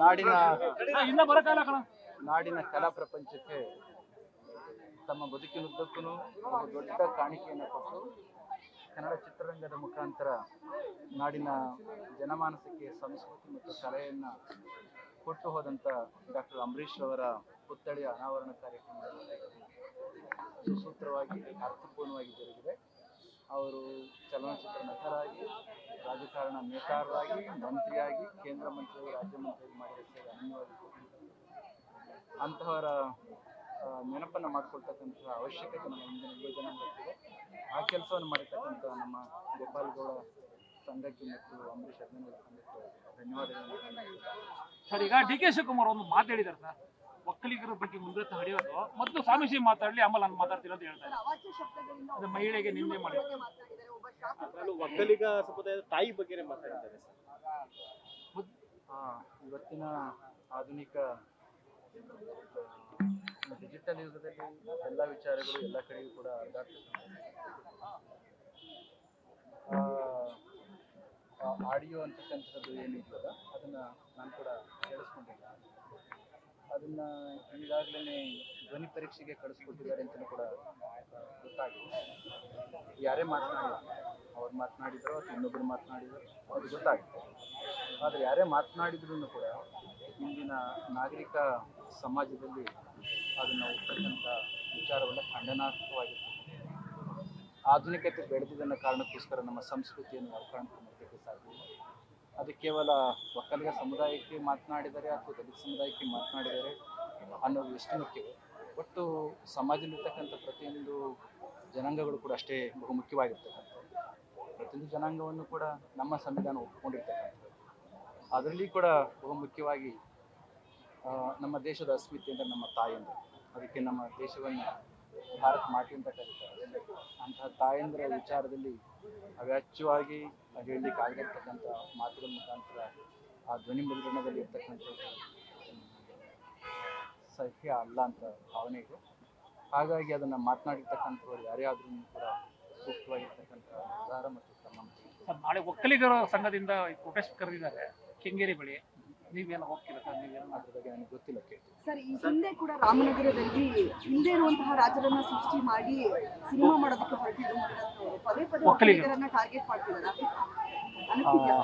ನಾಡಿನ ನಾಡಿನ ಕಲಾ ಪ್ರಪಂಚಕ್ಕೆ ತಮ್ಮ ಬದುಕಿನುದ್ದಕ್ಕೂ ಒಂದು ದೊಡ್ಡ ಕಾಣಿಕೆಯನ್ನು ಕೊಟ್ಟು ಕನ್ನಡ ಚಿತ್ರರಂಗದ ಮುಖಾಂತರ ನಾಡಿನ ಜನಮಾನಸಕ್ಕೆ ಸಂಸ್ಕೃತಿ ಮತ್ತು ಕಲೆಯನ್ನು ಕೊಟ್ಟು ಹೋದಂಥ ಡಾಕ್ಟರ್ ಅಂಬರೀಷ್ ಅವರ ಪುತ್ಥಳಿಯ ಅನಾವರಣ ಕಾರ್ಯಕ್ರಮ ಸುಸೂತ್ರವಾಗಿ ಅರ್ಥಪೂರ್ಣವಾಗಿ ಜರುಗಿದೆ. ಅವರು ಚಲನಚಿತ್ರ ನಟರಾಗಿ ರಾಜಕಾರಣ ನೇತಾರರಾಗಿ ಮಂತ್ರಿಯಾಗಿ, ಕೇಂದ್ರ ಮಂತ್ರಿ ರಾಜ್ಯ ಮಂತ್ರಿಯಾಗಿ ಮಾಡಿದ ಸೇವೆ ಅಂತಹವರ ನೆನಪನ್ನು ಮಾಡ್ಕೊಳ್ತಕ್ಕಂಥ ಅವಶ್ಯಕತೆ ನಮ್ಮ ಯುವ ಜನಾಂಗಕ್ಕಿದೆ ಆ ಕೆಲಸವನ್ನು ಮಾಡಿರ್ತಕ್ಕಂಥ ನಮ್ಮ ಗೋಪಾಲ್ ಗೌಡ ಸಂಘಕ್ಕೆ ಮತ್ತು ಅಂಬರೀಷ್ ಅಭಿನಂದನೆ ಸಂಘಕ್ಕೆ ಧನ್ಯವಾದಗಳನ್ನು ಸರ್, ಈಗ ಡಿ ಕೆ ಶಿವಕುಮಾರ್ ಒಂದು ಮಾತು ಹೇಳಿದಾರೆ ಸರ್. ಒಕ್ಕಲಿಗರ ಬಗ್ಗೆ ಮುಂದೆ ಹಡಿಯೋದು ಮೊದಲು ಸ್ವಾಮೀಜಿ ಮಾತಾಡ್ಲಿ ಆಮೇಲೆ ನಾನು ಮಾತಾಡ್ತೀನಿ ಅಂತ ಹೇಳ್ತಾರೆ ಅದು ಮಹಿಳೆಗೆ ನಿಂದೆ ಮಾಡಿ ಒಕ್ಕಲಿಗ ಸಮುದಾಯದ ತಾಯಿ ಬಗ್ಗೆ ಮಾತಾಡ್ತಾರೆ ಸರ್. ಆ, ಇವತ್ತಿನ ಆಧುನಿಕ ಡಿಜಿಟಲ್ ಯುಗದಲ್ಲಿ ಎಲ್ಲ ವಿಚಾರಗಳು ಎಲ್ಲ ಕಡೆಯೂ ಕೂಡ ಆಡಿಯೋ ಅಂತಕ್ಕಂಥದ್ದು ಏನಿದೆಯಲ್ಲ ಅದನ್ನ ನಾನು ಕೂಡ ಕೇಳಿಸ್ಕೊಂಡಿಲ್ಲ ಅದನ್ನ ಈಗಾಗಲೇ ಧ್ವನಿ ಪರೀಕ್ಷೆಗೆ ಕಳಿಸ್ಕೊಟ್ಟಿದ್ದಾರೆ ಅಂತಲೂ ಕೂಡ ಗೊತ್ತಾಗಿದೆ. ಯಾರೇ ಮಾತನಾಡಿದ್ರು, ಅವ್ರು ಮಾತನಾಡಿದ್ರು, ಅಥವಾ ಇನ್ನೊಬ್ರು ಮಾತನಾಡಿದ್ರು, ಅದು ಗೊತ್ತಾಗುತ್ತೆ. ಆದರೆ ಯಾರೇ ಮಾತನಾಡಿದ್ರು ಕೂಡ ಇಂದಿನ ನಾಗರಿಕ ಸಮಾಜದಲ್ಲಿ ಅದನ್ನು ಒಪ್ಪತಕ್ಕಂಥ ವಿಚಾರವೆಲ್ಲ ಖಂಡನಾತ್ಮಕವಾಗಿರ್ತದೆ ಆಧುನಿಕತೆ ಬೆಳೆದಿದ್ದನ್ನ ಕಾರಣಕ್ಕೋಸ್ಕರ ನಮ್ಮ ಸಂಸ್ಕೃತಿಯನ್ನು ಸಾಧ್ಯ ಇಲ್ಲ. ಅದು ಕೇವಲ ಒಕ್ಕಲಿಗ ಸಮುದಾಯಕ್ಕೆ ಮಾತನಾಡಿದರೆ ಅಥವಾ ದಲಿತ ಸಮುದಾಯಕ್ಕೆ ಮಾತನಾಡಿದರೆ ಅನ್ನೋದು ಎಷ್ಟು ಮುಖ್ಯವೋ ಒಟ್ಟು ಸಮಾಜದಲ್ಲಿರ್ತಕ್ಕಂಥ ಪ್ರತಿಯೊಂದು ಜನಾಂಗಗಳು ಕೂಡ ಅಷ್ಟೇ ಬಹು ಮುಖ್ಯವಾಗಿರ್ತಕ್ಕಂಥದ್ದು. ಪ್ರತಿಯೊಂದು ಜನಾಂಗವನ್ನು ಕೂಡ ನಮ್ಮ ಸಂವಿಧಾನ ಒಪ್ಪಿಕೊಂಡಿರ್ತಕ್ಕಂಥ ಅದರಲ್ಲಿ ಕೂಡ ಬಹು ಮುಖ್ಯವಾಗಿ ನಮ್ಮ ದೇಶದ ಅಸ್ಮಿತೆ ಅಂದರೆ ನಮ್ಮ ತಾಯಂದಿರು ಅದಕ್ಕೆ ನಮ್ಮ ದೇಶವನ್ನು ಭಾರತ್ ಮಾತೆ ಅಂತ ಕರೀತಾರೆ. ತಾಯಂದ್ರ ವಿಚಾರದಲ್ಲಿ ಅವ್ಯಾಚ್ಯವಾಗಿ ಹೇಳಲಿಕ್ಕೆ ಆಗಿರ್ತಕ್ಕಂಥ ಮಾತುಗಳ ಮುಖಾಂತರ ಆ ಧ್ವನಿ ಮುದ್ರಣದಲ್ಲಿ ಇರ್ತಕ್ಕಂಥದ್ದು ಸಹ್ಯ ಅಲ್ಲ ಅಂತ ಭಾವನೆ ಇದೆ. ಹಾಗಾಗಿ ಅದನ್ನು ಮಾತನಾಡಿರ್ತಕ್ಕಂಥವ್ರು ಯಾರ್ಯಾದ್ರೂ ಆದ್ರೂ ಕೂಡ ಸೂಕ್ತವಾಗಿರ್ತಕ್ಕಂಥ ನಿರ್ಧಾರ ಮತ್ತು ಕ್ರಮ ನಾಳೆ ಒಕ್ಕಲಿಗರ ಸಂಘದಿಂದ ಪ್ರೊಟೆಸ್ಟ್ ಕರೆದಿದ್ದಾರೆ. ಕೆಂಗೇರಿ ಬಳಿ. ನೀವೇನು ಹೋಗ್ತೀರಾ ಸರ್? ನೀವೇನು ಅದ್ರ ಬಗ್ಗೆ ನನಗೆ ಗೊತ್ತಿಲ್ಲ ಕೇಳಿ ಸರ್ ಈ ಹಿಂದೆ ಕೂಡ ರಾಮನಗರದಲ್ಲಿ ಹಿಂದೆ ಇರುವಂತಹ ರಾಜರನ್ನ ಸೃಷ್ಟಿ ಮಾಡಿ ಸಿನಿಮಾ ಮಾಡೋದಕ್ಕೆ ಹೊರಟಿದ್ರು ಪದೇ ಪದೇ ಒಕ್ಕಲಿಗರು. ಒಕ್ಕಲಿಗರನ್ನ ಟಾರ್ಗೆಟ್ ಮಾಡ್ತಿದ್ದಾರೆ. ಆ,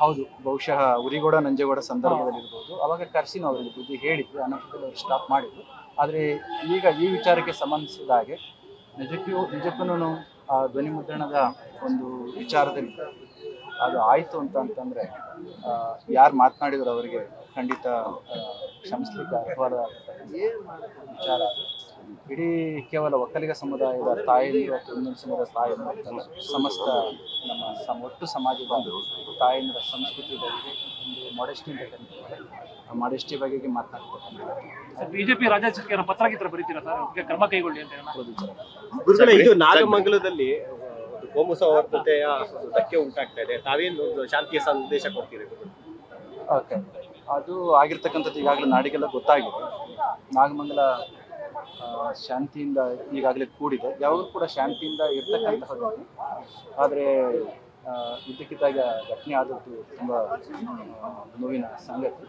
ಹೌದು. ಬಹುಶಃ ಉರಿಗೋಡ ನಂಜೇಗೌಡ ಸಂದರ್ಭದಲ್ಲಿ ಇರ್ಬೋದು ಅವಾಗ ಕರ್ಸಿನ ನಾವು ಅವರಿಗೆ ಬುದ್ಧಿ ಹೇಳಿದ್ವಿ ಅನಂತರದಲ್ಲಿ ಅವರು ಸ್ಟಾಪ್ ಮಾಡಿದ್ರು. ಆದರೆ ಈಗ ಈ ವಿಚಾರಕ್ಕೆ ಸಂಬಂಧಿಸಿದ ಹಾಗೆ ನಿಜಕ್ಕೂ ನಿಜಕ್ಕೂ ಆ ಧ್ವನಿ ಮುದ್ರಣದ ಒಂದು ವಿಚಾರದಲ್ಲಿ ಅದು ಆಯಿತು ಅಂತ ಅಂತಂದರೆ ಯಾರು ಮಾತನಾಡಿದ್ರು ಅವರಿಗೆ ಖಂಡಿತ ಕ್ಷಮಿಸಲಿಕ್ಕೆ ಅರ್ಹವಾದ ವಿಚಾರ. ಇಡೀ ಕೇವಲ ಒಕ್ಕಲಿಗ ಸಮುದಾಯದ ತಾಯಿ ಅಥವಾ ಇನ್ನೊಂದು ಸಮುದಾಯದ ತಾಯಿ ಸಮಸ್ತ ನಮ್ಮ ಸಮ ಒಟ್ಟು ಸಮಾಜದ ತಾಯಿಂದ ಸಂಸ್ಕೃತಿ ಬಗ್ಗೆ ಒಂದು ಮಾಡೆಸ್ಟಿ ಅಂತ ಕರೀತಾರೆ ಆ ಮಾಡೆಸ್ಟಿ ಬಗೆಗೆ ಮಾತನಾಡ್ತಾರೆ ಸರ್ ಬಿಜೆಪಿ ರಾಜ್ಯ ಏನೋ ಪತ್ರ ಗೀತ್ರ ಬರೀತೀರಾ ಸರ್? ಅದಕ್ಕೆ ಕ್ರಮ ಕೈಗೊಳ್ಳಿ ಅಂತ ಇದು ನಾಗಮಂಗಲದಲ್ಲಿ ಒಂದು ಕೋಮು ಸೌಹಾರ್ದತೆಯ ಒಂದು ಧಕ್ಕೆ ಉಂಟಾಗ್ತಾ ಇದೆ. ತಾವೇನು ಒಂದು ಶಾಂತಿಯ ಸಂದೇಶ ಕೊಡ್ತೀರಿ? ಗುರುಗಳು? ಓಕೆ. ಅದು ಆಗಿರ್ತಕ್ಕಂಥದ್ದು ಈಗಾಗಲೇ ನಾಡಿಗೆಲ್ಲ ಗೊತ್ತಾಗಿದೆ. ನಾಗಮಂಗಲ ಶಾಂತಿಯಿಂದ ಈಗಾಗಲೇ ಕೂಡಿದೆ. ಯಾವಾಗಲೂ ಕೂಡ ಶಾಂತಿಯಿಂದ ಇರ್ತಕ್ಕಂತಹದ್ದು. ಆದರೆ ಇದ್ದಕ್ಕಿದ್ದಾಗ ಘಟನೆ ಆದದ್ದು ತುಂಬ ನೋವಿನ ಸಂಗತಿ.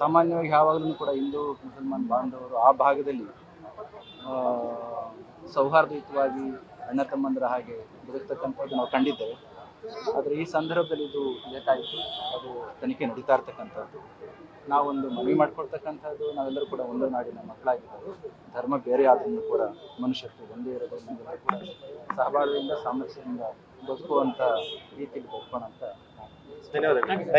ಸಾಮಾನ್ಯವಾಗಿ ಯಾವಾಗಲೂ ಕೂಡ ಹಿಂದೂ ಮುಸಲ್ಮಾನ್ ಬಾಂಧವರು ಆ ಭಾಗದಲ್ಲಿ ಸೌಹಾರ್ದಯುತವಾಗಿ ಅಣ್ಣ ತಮ್ಮಂದರ ಹಾಗೆ ಬದುಕ್ತಕ್ಕಂಥದ್ದು ನಾವು ಕಂಡಿದ್ದೇವೆ. ಆದರೆ ಈ ಸಂದರ್ಭದಲ್ಲಿ ಇದು ಲೇಟಾಯಿತು ಅದು ತನಿಖೆ ನಡೀತಾ ಇರ್ತಕ್ಕಂಥದ್ದು. ನಾವೊಂದು ಮನವಿ ಮಾಡ್ಕೊಳ್ತಕ್ಕಂಥದ್ದು, ನಾವೆಲ್ಲರೂ ಕೂಡ ಒಂದು ನಾಡಿನ ಮಕ್ಕಳಾಗಿದ್ದಾರೆ ಧರ್ಮ ಬೇರೆ ಆದ್ರೂ ಕೂಡ ಮನುಷ್ಯತ್ವ ಒಂದೇ ಇರೋದು ನಾವೆಲ್ಲರೂ ಕೂಡ ಸಹಬಾಳ್ವೆಯಿಂದ ಸಾಮರಸ್ಯದಿಂದ ಬದುಕುವಂಥ ರೀತಿಯಲ್ಲಿ ಬದುಕೋಣ ಅಂತ ಧನ್ಯವಾದಗಳು.